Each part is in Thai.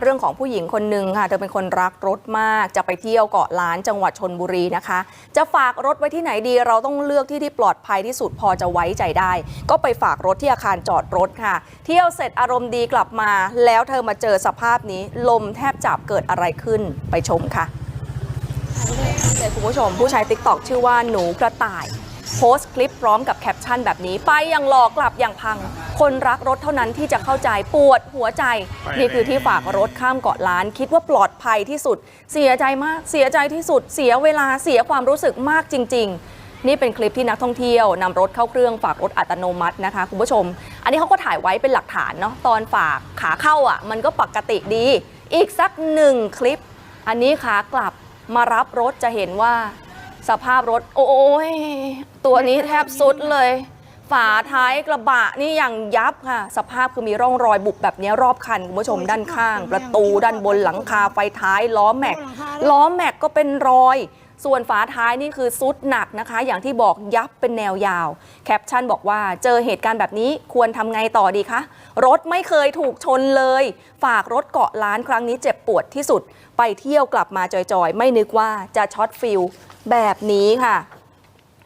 เรื่องของผู้หญิงคนหนึ่งค่ะ เธอเป็นคนรักรถมาก จะไปเที่ยวเกาะล้านจังหวัดชนบุรีนะคะ จะฝากรถไว้ที่ไหนดี เราต้องเลือกที่ที่ปลอดภัยที่สุดพอจะไว้ใจได้ ก็ไปฝากรถที่อาคารจอดรถค่ะ เที่ยวเสร็จอารมณ์ดีกลับมา แล้วเธอมาเจอสภาพนี้ ลมแทบจับเกิดอะไรขึ้นไปชมค่ะเลยคุณผู้ชมผู้ใช้ติ๊กต็อกชื่อว่าหนูกระต่าย โพสต์คลิปพร้อมกับแคปชั่นแบบนี้ ไปอย่างหลอกกลับอย่างพัง คนรักรถเท่านั้นที่จะเข้าใจปวดหัวใจ นี่คือที่ฝากรถข้ามเกาะล้าน คิดว่าปลอดภัยที่สุด เสียใจมากเสียใจที่สุด เสียเวลาเสียความรู้สึกมากจริง ๆ นี่เป็นคลิปที่นักท่องเที่ยวนำรถเข้าเครื่องฝากรถอัตโนมัตินะคะคุณผู้ชม อันนี้เขาก็ถ่ายไว้เป็นหลักฐานเนาะตอนฝากขาเข้าอะ มันก็ปกติดี อีกสักหนึ่งคลิป อันนี้ขากลับมารับรถจะเห็นว่า สภาพรถ โอ้ยตัวนี้แทบสุดเลย ฝาท้ายกระบะนี่อย่างยับค่ะ สภาพคือมีร่องรอยบุบแบบนี้รอบคันคุณผู้ชมด้านข้าง ประตูด้านบนหลังคาไฟท้ายล้อแม็ก ล้อแม็กก็เป็นรอยส่วนฝาท้ายนี่คือซุดหนักนะคะ อย่างที่บอกยับเป็นแนวยาว แคปชั่นบอกว่าเจอเหตุการณ์แบบนี้ควรทำไงต่อดีคะ รถไม่เคยถูกชนเลย ฝากรถเกาะล้านครั้งนี้เจ็บปวดที่สุด ไปเที่ยวกลับมาจอยๆ ไม่นึกว่าจะช็อตฟิล แบบนี้ค่ะ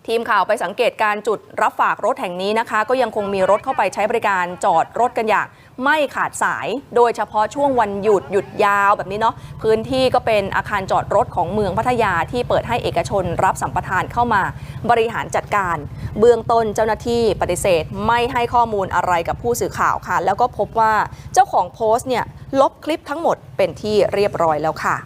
ทีมข่าวไปสังเกตการจุดรับฝากรถแห่งนี้นะคะ ก็ยังคงมีรถเข้าไปใช้บริการจอดรถกันอย่างไม่ขาดสาย โดยเฉพาะช่วงวันหยุดหยุดยาวแบบนี้เนาะพื้นที่ก็เป็นอาคารจอดรถของเมืองพัทยาที่เปิดให้เอกชนรับสัมปทานเข้ามาบริหารจัดการ เบื้องต้นเจ้าหน้าที่ปฏิเสธ ไม่ให้ข้อมูลอะไรกับผู้สื่อข่าวค่ะ แล้วก็พบว่าเจ้าของโพสต์เนี่ยลบคลิปทั้งหมดเป็นที่เรียบร้อยแล้วค่ะ